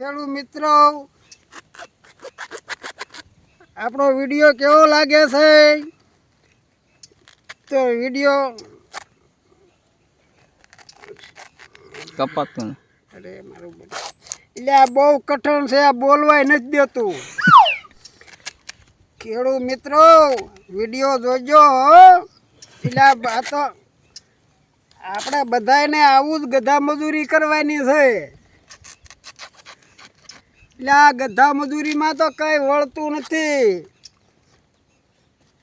ખેડૂત મિત્રો આપણો વીડિયો કેવો લાગે છે? તો વીડિયો કપાતો. અરે મારું એટલે આ બહુ કઠણ છે આ બોલવાય નથી દેતું. ખેડૂત મિત્રો વીડિયો જોજો. એટલે આ તો આપણે બધાને આવું જ ગધા મજૂરી કરવાની છે. એટલે આ ગધા મજૂરીમાં તો કઈ વળતું નથી.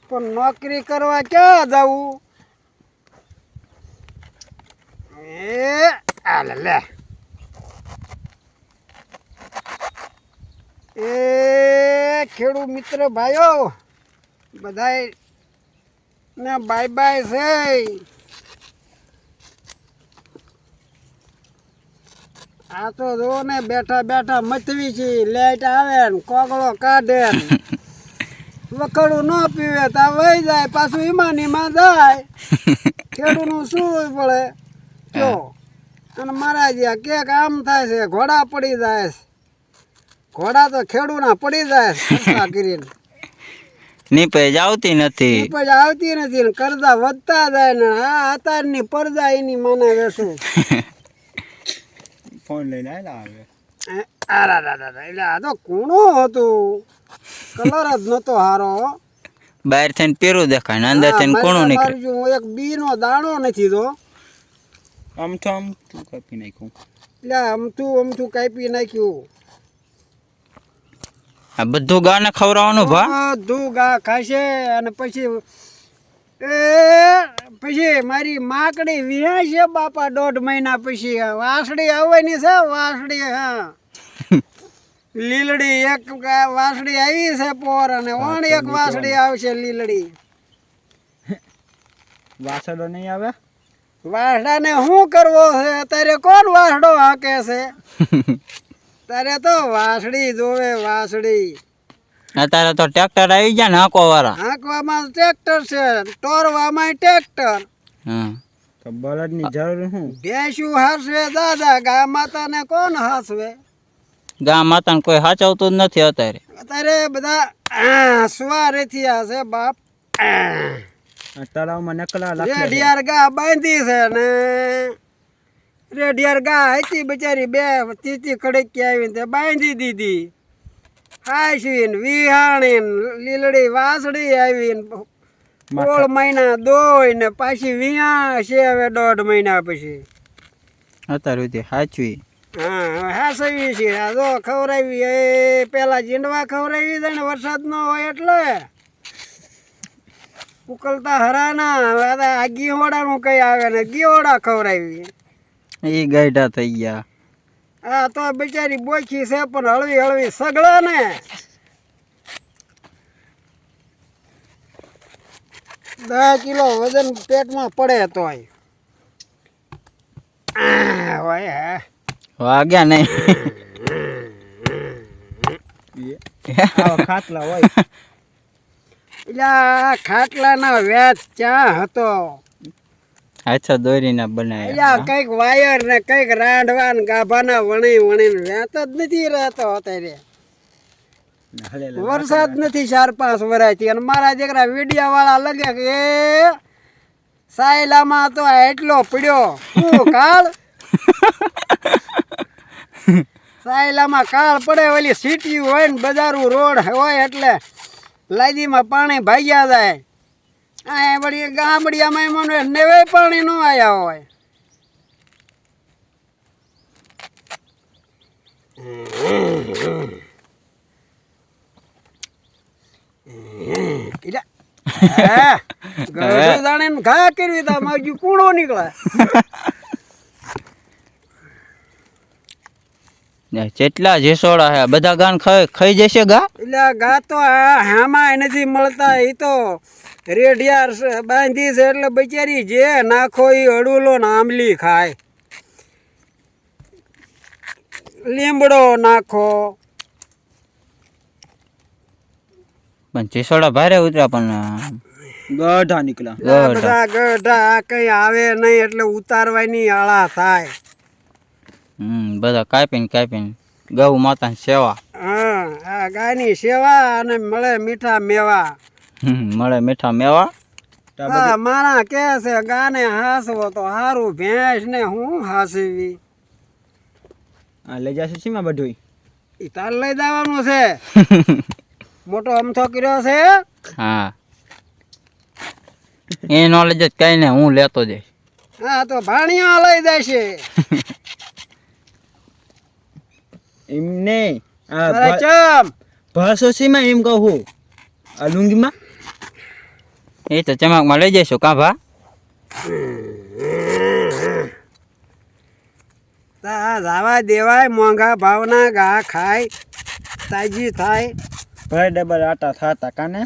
પણ નોકરી કરવા ક્યાં જવું? એ, આ લે એ, ખેડૂત મિત્ર ભાઈઓ, બધાય ને બાય બાય છે. આ તો જો ને બેઠા બેઠા મથવી છે લાઈટ આવે ને કોગળો કાઢે વખડું ન પીવે તા વહી જાય પાછું ઈમાન ઈમાં જાય. ખેડૂતનું શું પડે જો. અને મારા જ્યાં કેક આમ થાય છે ઘોડા પડી જાય છે. ઘોડા તો ખેડૂના પડી જાય છે કરીને. નીપજ આવતી નથી. નીપજ આવતી નથી ને કરજા વધતા જાય ને આ અતારની પરજા એની માને વેસું. ફોન લઈને આવે આરા દાદા એટલે આ તો કૂણું હતું. કલર જ નતો હારો. બહાર થઈને પીરું દેખાય ને અંદર થઈને કોણું નીકળે. હું એક બી નો દાણો નથી તો. આમ તો આમ તું કાપી નાખ્યું. એટલે અમથું અમથું કાપી નાખ્યું. આ બધું ગાને ખવડાવવાનું ભા? બધું ગા ખાશે અને પછી પછી મારી માકડી વિહાય છે બાપા દોઢ મહિના પછી. વાસડી આવવાની છે વાસડી હા. લીલડી એક વાસડી આવી છે પોર અને ઓણ એક વાસડી આવશે લીલડી. વાસડો નહીં આવે? વાસડાને શું કરવો છે? અત્યારે કોણ વાસડો હાકે છે? તારે તો વાસડી જોવે વાસળી. અત્યારે તો ટ્રેક્ટર આવી ગયા ને હાંકો વાળા હાંકવામાં ટ્રેક્ટર છે ટોરવામાં ટ્રેક્ટર. હા. તો બળદની જરૂર શું? ભેંસું હાસવે દાદા ગા માતાને કોણ હાસવે? ગા માતાને કોઈ હાચવતું જ નથી અત્યારે. અત્યારે બધા આ, સ્વારેથિયા છે બાપ. તળાવમાં નકલા રેડિયાર ગા બાંધી છે ને. રેડિયાર ગા હતી બિચારી બે તીતી કડકી આવીને તે બાંધી દીધી. હાસીને વિહાણીન લીલડી વાસડી આવીને સોળ મહિના દોય ને પાછી વિયા છે હવે દોઢ મહિના પછી. અત્યારે સુધી સાચવી હા હાસવી છે આ જો ખવડાવી એ પેલા જીંડવા ખવડાવી દે ને વરસાદ નો હોય એટલે ઉકલતા હરાના હવે આ તો ગીહોડાનું કઈ આવે ને ગીહોડા ખવડાવી એ ગાયડા થઈ ગયા. આ તો બિચારી બોખી છે પણ હળવી હળવી સગળા ને. દસ કિલો વજન પેટમાં પડે તોય. વાગ્યા નહીં. ખાટલા હોય. ખાટલાના વ્યાજ ક્યાં હતો? હાથા દોરીના બનાવ્યા કંઈક વાયર ને કંઈક રાંડવા ને ગાભાના વણી વણી વ્યાત જ નથી રહેતો અત્યારે. વરસાદ નથી ચાર પાંચ વરાયથી. અને મારા દીકરા વીડિયા વાળા લગે કે એ સાયલામાં તો એટલો પડ્યો. શું કાળ? સાયલામાં કાળ પડે ઓલી સીટી હોય ને બજારું રોડ હોય એટલે લાદીમાં પાણી ભાગ્યા જાય. આ વળી ગામડિયામાં એમાં નેવે પાણી ન આવ્યા હોય. ગળું જાણે ઘા કરવી તા માજુ કૂણો નીકળે. જેટલા જેસોડા હે બધા ગાન ખાઈ ખાઈ જશે ગા? એટલે ગા તો આ હામાં નથી મળતા એ તો રેઢિયાર બાંધી છે એટલે બિચારી જે નાખો એ અડુલો ને આંબલી ખાય. લીમડો નાખો. પણ જેસોડા ભારે ઉતર્યા પણ ગઢા નીકળ્યા. ગઢા ગઢા કઈ આવે નહીં એટલે ઉતારવાની આળા થાય. હમ બધા કાપીને કાપીને ગૌ માતાની સેવા. હા આ ગાયની સેવા અને મળે મીઠા મેવા. હમ, મળે મીઠા મેવા. હા મારા કે છે ગાને હાસવો તો હારું ભેંસ ને હું હાસવી? આ લઈ જશે સીમા બધું ઈ તાર લઈ દેવાનું છે. મોટો અમથો કર્યો છે. હા. એ નોલેજ જ કઈ ને હું લેતો જઈશ. હા તો ભાણિયા લઈ જશે. એમ નહીં શીમાં એમ કહું આ લુંગીમાં? એ તો ચમકમાં લઈ જઈશું કા ભા? તા દેવાય મોંઘા ભાવના ઘા ખાય તાજી થાય. ભાઈ ડબલ આટા થતા કાને?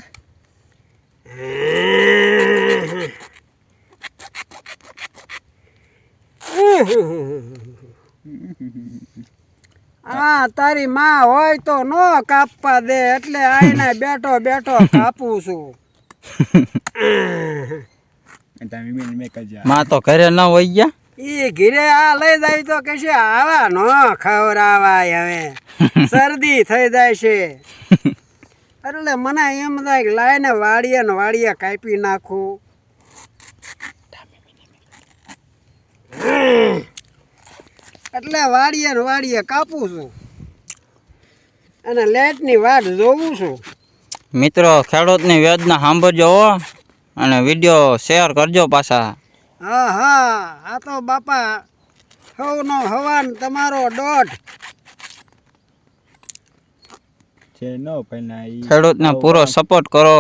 હા તારી માં હોય તો નો કાપવા દે એટલે આઈને બેઠો બેઠો કાપું છું. મેં તો ઘરે ન હોય ગયા? ઈ ઘીરે આ લઈ જાય તો કહેશે આવા નો ખવરાવાય હવે. શરદી થઈ જાય છે. એટલે મને એમ થાય કે લાઈને વાળીએ ને વાળીએ કાપી નાખું. એટલે વાડીએ ને વાડીએ કાપું છું. અને લેટની વાટ જોઉં છું. મિત્રો ખેડૂતની વેદના સાંભળજો અને વીડિયો શેર કરજો પાછા. હા હા આ તો બાપા હવનો હવાન તમારો દોઢ. ખેડૂતને પૂરો સપોર્ટ કરો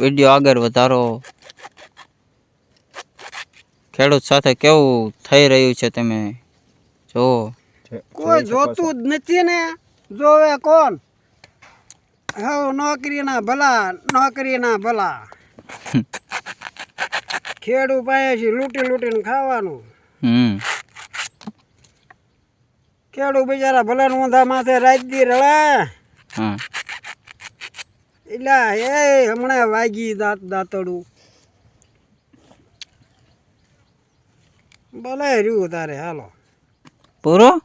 વીડિયો આગળ વધારો. ખેડૂત સાથે કેવું થઈ રહ્યું છે તમે? છે- કોઈ જોતું જ નથી ને. જોવે કોણ? હવ નોકરીના ભલા નોકરીના ભલા. ખેડૂ પાસેથી લૂંટી લૂંટીને ખાવાનું. હમ. ખેડૂ બિચારા ભલે ને ઊંધા માથે રાજદી રળે હા. એટલે એ હમણાં વાગી દાંત દાંતડું. ભલે રહ્યું તારે હાલો. પૂરો?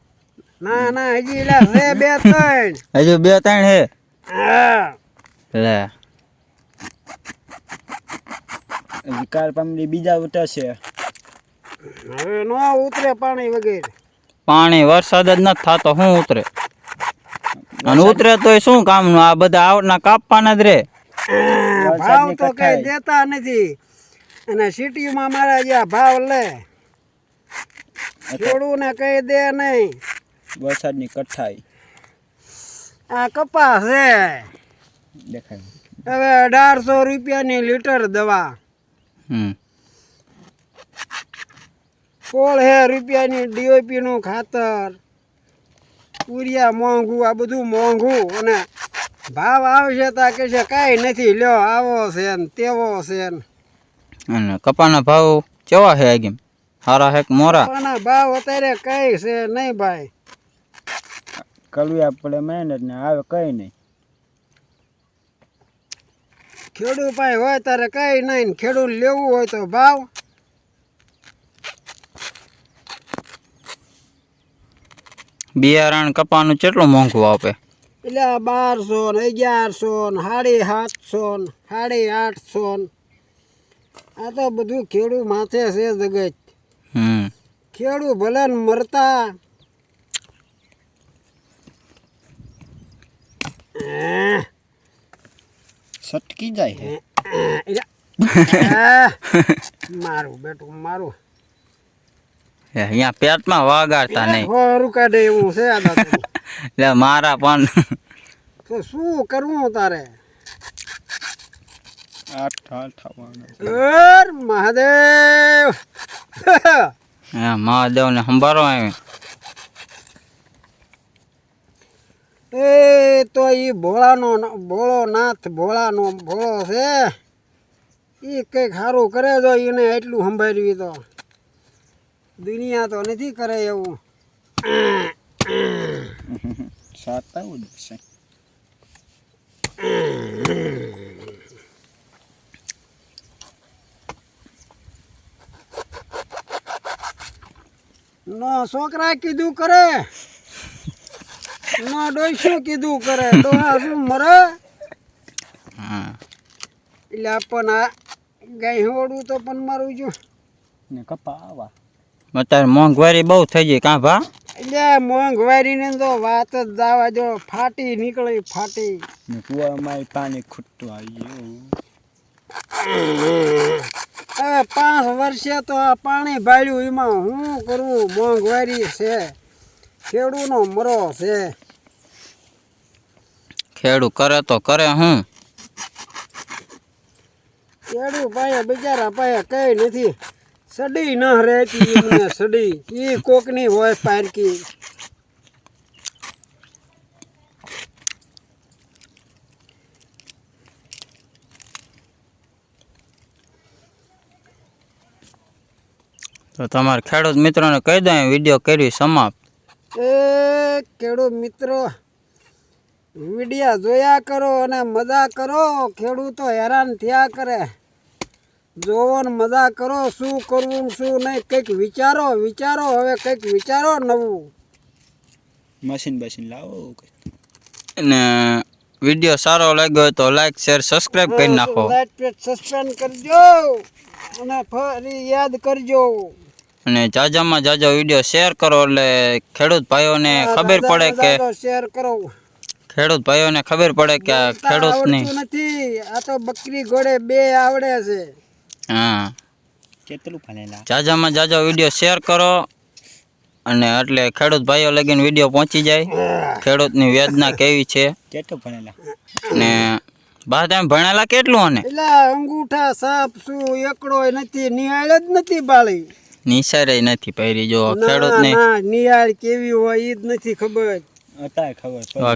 ના ના હજી લે છે બે ત્રણ. હજુ બે ત્રણ હે? હા. લે. વિકાર પામડી બીજા ઉતરશે. હવે નો ઉતરે પાણી વગેરે. પાણી વરસાદ જ નથી થતો શું ઉતરે? અને ઉતરે તોય શું કામનું? આ બધા આવડના કાપવાના જ રે. ભાવ તો કઈ દેતા નથી. અને સિટીમાં મારા જ્યાં ભાવ લે ખેડૂને કઈ દે નહીં. વરસાદની કઠાઈ. આ કપાસ છે. દેખાય. હવે અઢારસો રૂપિયાની લીટર દવા. હમ. સોળ હે રૂપિયાની ડીઓપી નું ખાતર. પૂરિયા મોંઘું આ બધું મોંઘું અને ભાવ આવશે તા કે છે કાંઈ નથી લ્યો આવો છે ને તેવો છે ને. અને કપાના ભાવ કેવા છે આગેમ સારા હેક મોરા? આના ભાવ અત્યારે કઈ છે નહીં ભાઈ. કરવી આપણે મહેનત ને આવે કઈ નહીં. ખેડૂત પાસે હોય ત્યારે કઈ નહીં ને ખેડૂત લેવું હોય તો ભાવ. બિયારણ કપાનું કેટલું મોંઘું આપે? એટલે બારસો ને અગિયારસો ને સાડી સાતસો ને સાડી આઠસો ને. આ તો બધું ખેડૂત માથે છે જગત ખેડૂત ભલે મરતા. સટકી જાય મારું બેટું મારું. અહીંયા પેટમાં વાગાડતા નહીં. ખોરું કાઢે એવું છે. એટલે મારા પણ તો શું કરવું તારે? આઠ આઠ મહાદેવ. હા મહાદેવને સંભાળો આવે એ તો એ ભોળાનો ભોળો નાથ ભોળાનો ભોળો છે. એ કંઈક સારું કરે તો એને એટલું સંભાળવી તો. દુનિયા તો નથી કરે એવું. સાત આવું જ છે. નો છોકરા કીધું કરે. નો ડોઈ કીધું કરે. ડોહા શું મરે? હા. એટલે પણ આ ગાય હોડું તો પણ મારું જો. ને કપા આવા. અત્યારે મોંઘવારી બહુ થઈ ગઈ કાં ભા? એટલે મોંઘવારીને તો વાત જ દાવા જો ફાટી નીકળી ફાટી. કુવામાં પાણી ખૂટતું આવ્યું હવે પાંચ વર્ષે તો આ પાણી ભાડ્યું એમાં શું કરવું મોંઘવારી છે. ખેડૂનો મરો છે. ખેડૂ કરે તો કરે હું? ખેડૂ ભાઈ બિચારા ભાઈ કઈ નથી. સડી ન રહેતી સડી. એ કોકની હોય પારકી. તો તમારા ખેડૂત મિત્રોને કહી દો વીડિયો કરી સમાપ્ત. એ ખેડૂત મિત્રો વિડિયા જોયા કરો અને મજા કરો. ખેડૂતો હેરાન થયા કરે. જોવો ને મજા કરો શું કરવું શું નહીં કંઈક વિચારો વિચારો હવે કંઈક વિચારો નવું. મશીન બશીન લાવો અને વીડિયો સારો લાગ્યો હોય તો લાઈક શેર સબસ્ક્રાઇબ કરી નાખો. પેટ સસ્પેન્ડ કરજો અને ફરી યાદ કરજો. અને જાજામાં જાજો વીડિયો શેર કરો એટલે ખેડૂત ભાઈઓને ખબર પડે કે શેર કરો. ખેડૂત ભાઈઓને ખબર પડે કે ખેડૂતની નથી. આ તો બકરી ઘોડે બે આવડે છે. હા. કેટલું ફાલેલા જાજામાં જાજો વીડિયો શેર કરો અને એટલે ખેડૂત ભાઈઓ લગીને વીડિયો પહોંચી જાય. ખેડૂતની વેદના કેવી છે? કેટલું ભણેલા? ને બા તમે ભણેલા કેટલું અને? એટલે અંગૂઠા સાપ શું એકડો નથી નિહાળ જ નથી બાળી. નિસારે નથી પહેરી. જો ખેડૂતને ખેડૂતની કેવી હોય ઈ જ નથી ખબર.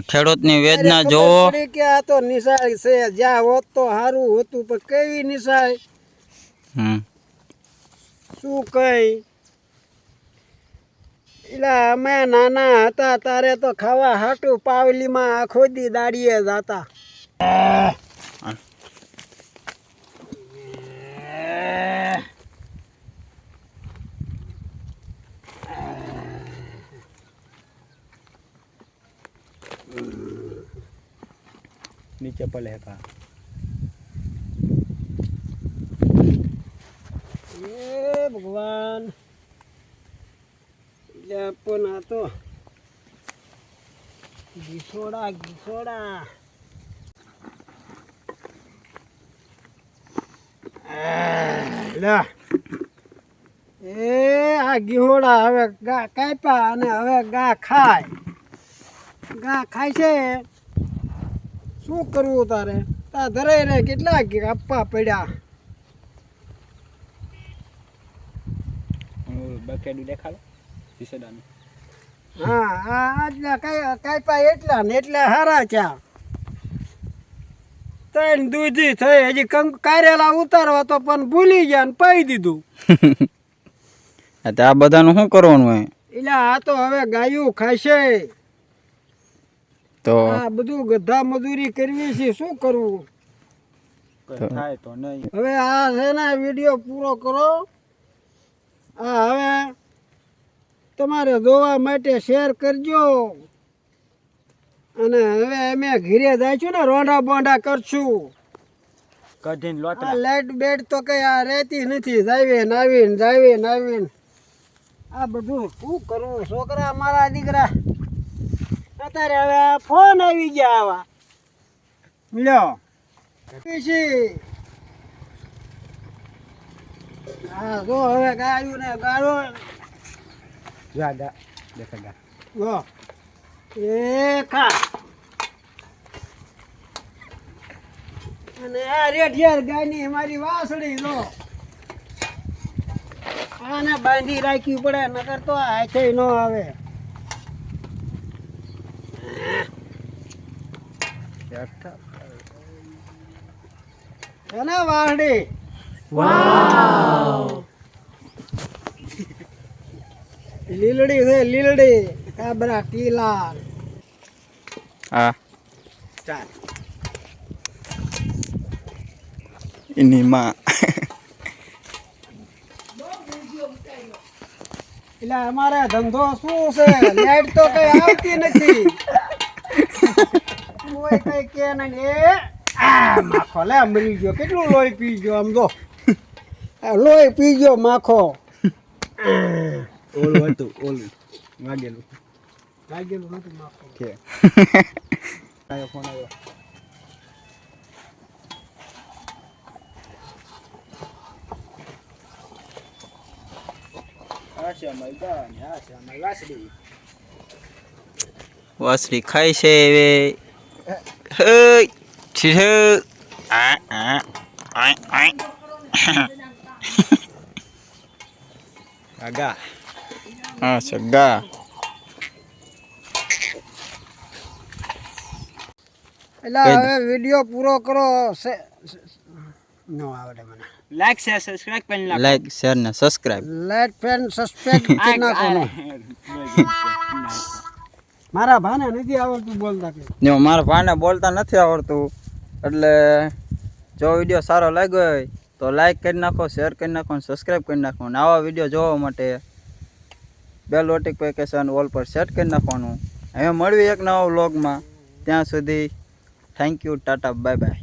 ખેડૂતની વેદના જોવો કે આ તો નિશાળ છે જ્યાં હોત તો સારું હોતું પણ કેવી નિશાળ? હમ. શું કઈ? એટલે અમે નાના હતા તારે તો ખાવા હાટું પાવલીમાં આખો દી દાડીએ જતા નીચે પડે કા है का ये भगवान। તો ઘીસોડા घिसोड़ा લે. એ આ ગીહોડા હવે ગા કાપ્યા અને હવે ગા ખાય ગા ખાય છે શું કરવું તારે? તા ધરાઈ રે કેટલા આપવા પડ્યા? બકેડું દેખાડો? શીશેદાનું હા આ આજના કાંઈ કાંઈ એટલા ને એટલા હારા થયા ત્રણ દૂધી થઈ હજી કંક કારેલા ઉતારવા તો પણ ભૂલી ગયા ને પાઈ દીધું. આ બધાનું શું કરવાનું હોય? એટલે આ તો હવે ગાયું ખાશે. તો આ બધું ગધા મજૂરી કરવી છે શું કરવું? થાય તો નહીં. હવે આ છે ને વીડિયો પૂરો કરો. આ હવે તમારે જોવા માટે શેર કરજો. અને હવે અમે ઘીરે જઈશું ને રોંડા બોંડા કરશું. કઢીન આ લાઈટ બેડ તો કઈ આ રહેતી નથી. જાવે નાવીન જાવે નાવીન. આ બધું શું કરવું? છોકરા મારા દીકરા. અત્યારે હવે ફોન આવી ગયા આવા. લ્યો. પછી હા જો હવે ગાયું ને ગાળો. જા ગા દેખા ગા. લો એ ખા. અને આ રેઠિયાર ગાયની મારી વાસળી લો. આને બાંધી રાખવી પડે નકર તો હાથે ન આવે. એને વાહડી. લીલડી છે લીલડી. કાબરા ટીલા આ ચાલ. એની માં. એટલે અમારે ધંધો શું છે? લાઈટ તો કઈ આવતી નથી. હોય કઈ કે નહીં એ આ માખો લે મરી ગયો. કેટલું લોહી પી ગયો આમ જો. આ લોહી પી ગયો માખો. ઓલું હતું ઓલું. વાગેલું. માખો. આવ્યો ફોન આવ્યો વાસળી ખાય છે હવે. ગા આ એટલે હવે વીડિયો પૂરો કરો સે- સે- નો આવડે મને like share subscribe like share ને સબસ્ક્રાઇબ લાઈટ ફેન સસ્પેન્ડ કરી નાખો ને. મારા ભાને નથી આવડતું બોલતા કે. મારા ભાને બોલતા નથી આવડતું. એટલે જો વીડિયો સારો લાગ્યો હોય તો લાઈક કરી નાખો શેર કરી નાખો અને સબસ્ક્રાઈબ કરી નાખો. અને આવા વીડિયો જોવા માટે બેલ નોટિફિકેશન ઓલ પર સેટ કરી નાખવાનું. હવે મળવી એક નવા વ્લોગમાં ત્યાં સુધી thank you tata bye bye